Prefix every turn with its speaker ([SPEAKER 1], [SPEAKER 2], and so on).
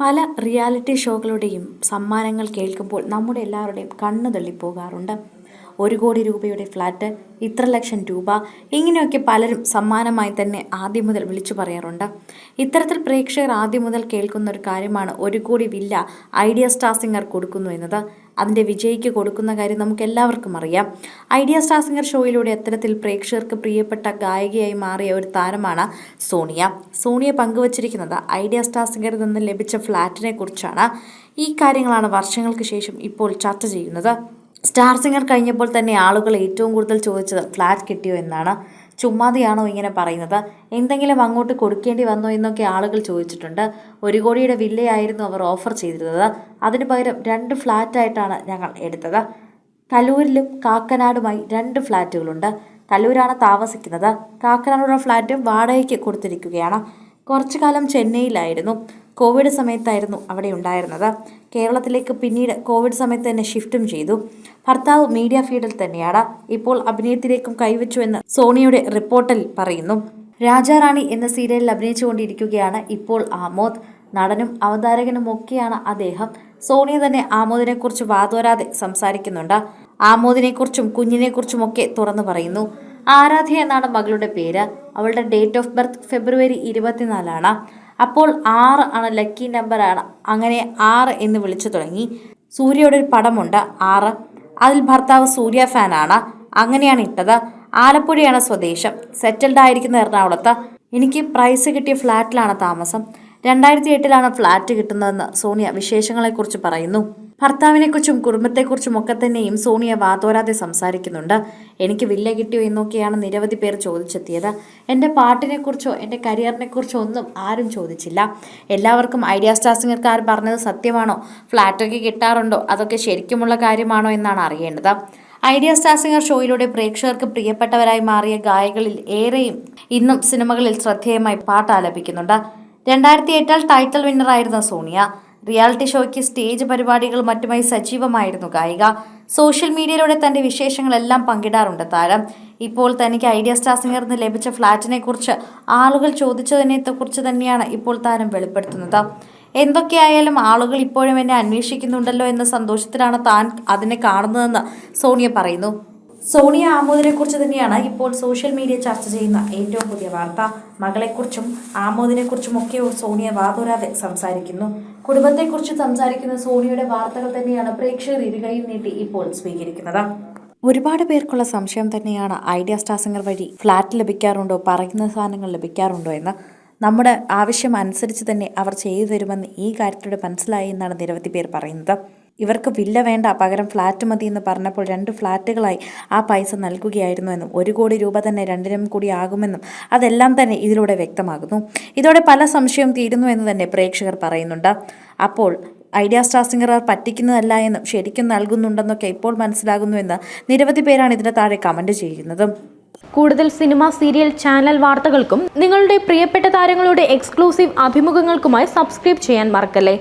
[SPEAKER 1] പല റിയാലിറ്റി ഷോകളുടെയും സമ്മാനങ്ങൾ കേൾക്കുമ്പോൾ നമ്മുടെ എല്ലാവരുടെയും കണ്ണു തള്ളിപ്പോകാറുണ്ട്. ഒരു കോടി രൂപയുടെ ഫ്ലാറ്റ് ഇത്ര ലക്ഷം രൂപ ഇങ്ങനെയൊക്കെ പലരും സമ്മാനമായി തന്നെ ആദ്യം മുതൽ വിളിച്ചു പറയാറുണ്ട്. ഇത്തരത്തിൽ പ്രേക്ഷകർ ആദ്യം മുതൽ കേൾക്കുന്ന ഒരു കാര്യമാണ് ഒരു കോടി വില്ല ഐഡിയ സ്റ്റാർ സിംഗർ കൊടുക്കുന്നു എന്നത്. അതിന്റെ വിജയിക്ക് കൊടുക്കുന്ന കാര്യം നമുക്ക് എല്ലാവർക്കും അറിയാം. ഐഡിയ സ്റ്റാർ സിംഗർ ഷോയിലൂടെ അത്തരത്തിൽ പ്രേക്ഷകർക്ക് പ്രിയപ്പെട്ട ഗായികയായി മാറിയ ഒരു താരമാണ് സോണിയ. സോണിയ പങ്കുവച്ചിരിക്കുന്നത് ഐഡിയ സ്റ്റാർ സിംഗറിൽ നിന്ന് ലഭിച്ച ഫ്ലാറ്റിനെ കുറിച്ചാണ്. ഈ കാര്യങ്ങളാണ് വർഷങ്ങൾക്ക് ശേഷം ഇപ്പോൾ ചർച്ച ചെയ്യുന്നത്. സ്റ്റാർ സിംഗർ കഴിഞ്ഞപ്പോൾ തന്നെ ആളുകൾ ഏറ്റവും കൂടുതൽ ചോദിച്ചത് ഫ്ലാറ്റ് കിട്ടിയോ എന്നാണ്. ചുമ്മാതെയാണോ ഇങ്ങനെ പറയുന്നത്? എന്തെങ്കിലും അങ്ങോട്ട് കൊടുക്കേണ്ടി വന്നോ എന്നൊക്കെ ആളുകൾ ചോദിച്ചിട്ടുണ്ട്. ഒരു കോടിയുടെ വില്ലയായിരുന്നു അവർ ഓഫർ ചെയ്തിരുന്നത്. അതിന് പകരം രണ്ട് ഫ്ലാറ്റായിട്ടാണ് ഞങ്ങൾ എടുത്തത്. കലൂരിലും കാക്കനാടുമായി രണ്ട് ഫ്ലാറ്റുകളുണ്ട്. കലൂരാണ് താമസിക്കുന്നത്. കാക്കനാടുള്ള ഫ്ലാറ്റ് വാടകയ്ക്ക് കൊടുത്തിരിക്കുകയാണ്. കുറച്ചു കാലം ചെന്നൈയിലായിരുന്നു. കോവിഡ് സമയത്തായിരുന്നു അവിടെ ഉണ്ടായിരുന്നത്. കേരളത്തിലേക്ക് പിന്നീട് കോവിഡ് സമയത്ത് തന്നെ ഷിഫ്റ്റും ചെയ്തു. ഭർത്താവ് മീഡിയ ഫീൽഡിൽ തന്നെയാണ്. ഇപ്പോൾ അഭിനയത്തിലേക്കും കൈവച്ചു എന്ന് സോണിയുടെ റിപ്പോർട്ടിൽ പറയുന്നു. രാജാറാണി എന്ന സീരിയലിൽ അഭിനയിച്ചുകൊണ്ടിരിക്കുകയാണ് ഇപ്പോൾ ആമോദ്. നടനും അവതാരകനും ഒക്കെയാണ് അദ്ദേഹം. സോണിയ തന്നെ ആമോദിനെക്കുറിച്ച് വാതോരാതെ സംസാരിക്കുന്നുണ്ട്. ആമോദിനെക്കുറിച്ചും കുഞ്ഞിനെക്കുറിച്ചും ഒക്കെ തുറന്നു പറയുന്നു. ആരാധ്യ എന്നാണ് മകളുടെ പേര്. അവളുടെ ഡേറ്റ് ഓഫ് ബർത്ത് ഫെബ്രുവരി ഇരുപത്തിനാലാണ്. അപ്പോൾ ആറ് ആണ് ലക്കി നമ്പറാണ് അങ്ങനെ ആറ് എന്ന് വിളിച്ചു തുടങ്ങി. സൂര്യയുടെ ഒരു പടമുണ്ട് ആറ്. അതിൽ ഭർത്താവ് സൂര്യ ഫാനാണ് അങ്ങനെയാണ് ഇട്ടത്. ആലപ്പുഴയാണ് സ്വദേശം. സെറ്റിൽഡ് ആയിരിക്കുന്ന എറണാകുളത്ത്. എനിക്ക് പ്രൈസ് കിട്ടിയ ഫ്ലാറ്റിലാണ് താമസം. രണ്ടായിരത്തി എട്ടിലാണ് ഫ്ലാറ്റ് കിട്ടുന്നതെന്ന് സോണിയ വിശേഷങ്ങളെക്കുറിച്ച് പറയുന്നു. ഭർത്താവിനെക്കുറിച്ചും കുടുംബത്തെക്കുറിച്ചും ഒക്കെ തന്നെയും സോണിയ വാതോരാതെ സംസാരിക്കുന്നുണ്ട്. എനിക്ക് വില്ല കിട്ടിയോ എന്നൊക്കെയാണ് നിരവധി പേർ ചോദിച്ചെത്തിയത്. എന്റെ പാട്ടിനെക്കുറിച്ചോ എന്റെ കരിയറിനെക്കുറിച്ചോ ഒന്നും ആരും ചോദിച്ചില്ല. എല്ലാവർക്കും ഐഡിയ സ്റ്റാർ സിംഗർക്കാർ പറഞ്ഞത് സത്യമാണോ? ഫ്ലാറ്റൊക്കെ കിട്ടാറുണ്ടോ? അതൊക്കെ ശരിക്കുമുള്ള കാര്യമാണോ എന്നാണ് അറിയേണ്ടത്. ഐഡിയ സ്റ്റാർ സിംഗർ ഷോയിലൂടെ പ്രേക്ഷകർക്ക് പ്രിയപ്പെട്ടവരായി മാറിയ ഗായകളിൽ ഏറെയും ഇന്നും സിനിമകളിൽ ശ്രദ്ധേയമായി പാട്ട് ആലപിക്കുന്നുണ്ട് രണ്ടായിരത്തി എട്ടിൽ ടൈറ്റിൽ വിന്നറായിരുന്ന സോണിയ റിയാലിറ്റി ഷോയ്ക്ക് സ്റ്റേജ് പരിപാടികൾ മറ്റുമായി സജീവമായിരുന്നു ഗായിക. സോഷ്യൽ മീഡിയയിലൂടെ തന്റെ വിശേഷങ്ങളെല്ലാം പങ്കിടാറുണ്ട് താരം. ഇപ്പോൾ തനിക്ക് ഐഡിയ സ്റ്റാർ സിംഗറിൽ നിന്ന് ലഭിച്ച ഫ്ലാറ്റിനെ കുറിച്ച് ആളുകൾ ചോദിച്ചതിനെ കുറിച്ച് തന്നെയാണ് ഇപ്പോൾ താരം വെളിപ്പെടുത്തുന്നത്. എന്തൊക്കെയായാലും ആളുകൾ ഇപ്പോഴും എന്നെ അന്വേഷിക്കുന്നുണ്ടല്ലോ എന്ന സന്തോഷത്തിലാണ് താൻ അതിനെ കാണുന്നതെന്ന് സോണിയ പറയുന്നു. സോണിയ ആമോദിനെ കുറിച്ച് തന്നെയാണ് ഇപ്പോൾ സോഷ്യൽ മീഡിയ ചർച്ച ചെയ്യുന്ന ഏറ്റവും പുതിയ വാർത്ത. മകളെക്കുറിച്ചും ആമോദിനെ കുറിച്ചും ഒക്കെ സോണിയ വാതോരാതെ സംസാരിക്കുന്നു. കുടുംബത്തെക്കുറിച്ച് സംസാരിക്കുന്ന സോണിയയുടെ വാർത്തകൾ തന്നെയാണ് പ്രേക്ഷകർ ഇരുകൈയിൽ നീട്ടി ഇപ്പോൾ സ്വീകരിക്കുന്നത്. ഒരുപാട് പേർക്കുള്ള സംശയം തന്നെയാണ് ഐഡിയ സ്റ്റാർ സിംഗർ വഴി ഫ്ലാറ്റ് ലഭിക്കാറുണ്ടോ പറയുന്ന സാധനങ്ങൾ ലഭിക്കാറുണ്ടോ എന്ന്. നമ്മുടെ ആവശ്യം അനുസരിച്ച് തന്നെ അവർ ചെയ്തു തരുമെന്ന് ഈ കാര്യത്തിലൂടെ മനസ്സിലായി എന്നാണ് നിരവധി പേർ പറയുന്നത്. ഇവർക്ക് വില്ല വേണ്ട പകരം ഫ്ലാറ്റ് മതി എന്ന് പറഞ്ഞപ്പോൾ രണ്ട് ഫ്ലാറ്റുകളായി ആ പൈസ നൽകുകയായിരുന്നു എന്നും ഒരു കോടി രൂപ തന്നെ രണ്ടിനും കൂടി ആകുമെന്നും അതെല്ലാം തന്നെ ഇതിലൂടെ വ്യക്തമാകുന്നു. ഇതോടെ പല സംശയവും തീരുന്നു എന്ന് തന്നെ പ്രേക്ഷകർ പറയുന്നുണ്ട്. അപ്പോൾ ഐഡിയ സ്റ്റാർ സിംഗർ പറ്റിക്കുന്നതല്ല എന്നും ശരിക്കും നൽകുന്നുണ്ടെന്നൊക്കെ ഇപ്പോൾ മനസ്സിലാകുന്നുവെന്ന് നിരവധി പേരാണ് ഇതിന് താഴെ കമന്റ് ചെയ്യുന്നതും.
[SPEAKER 2] കൂടുതൽ സിനിമ സീരിയൽ ചാനൽ വാർത്തകൾക്കും നിങ്ങളുടെ പ്രിയപ്പെട്ട താരങ്ങളുടെ എക്സ്ക്ലൂസീവ് അഭിമുഖങ്ങൾക്കുമായി സബ്സ്ക്രൈബ് ചെയ്യാൻ മറക്കല്ലേ?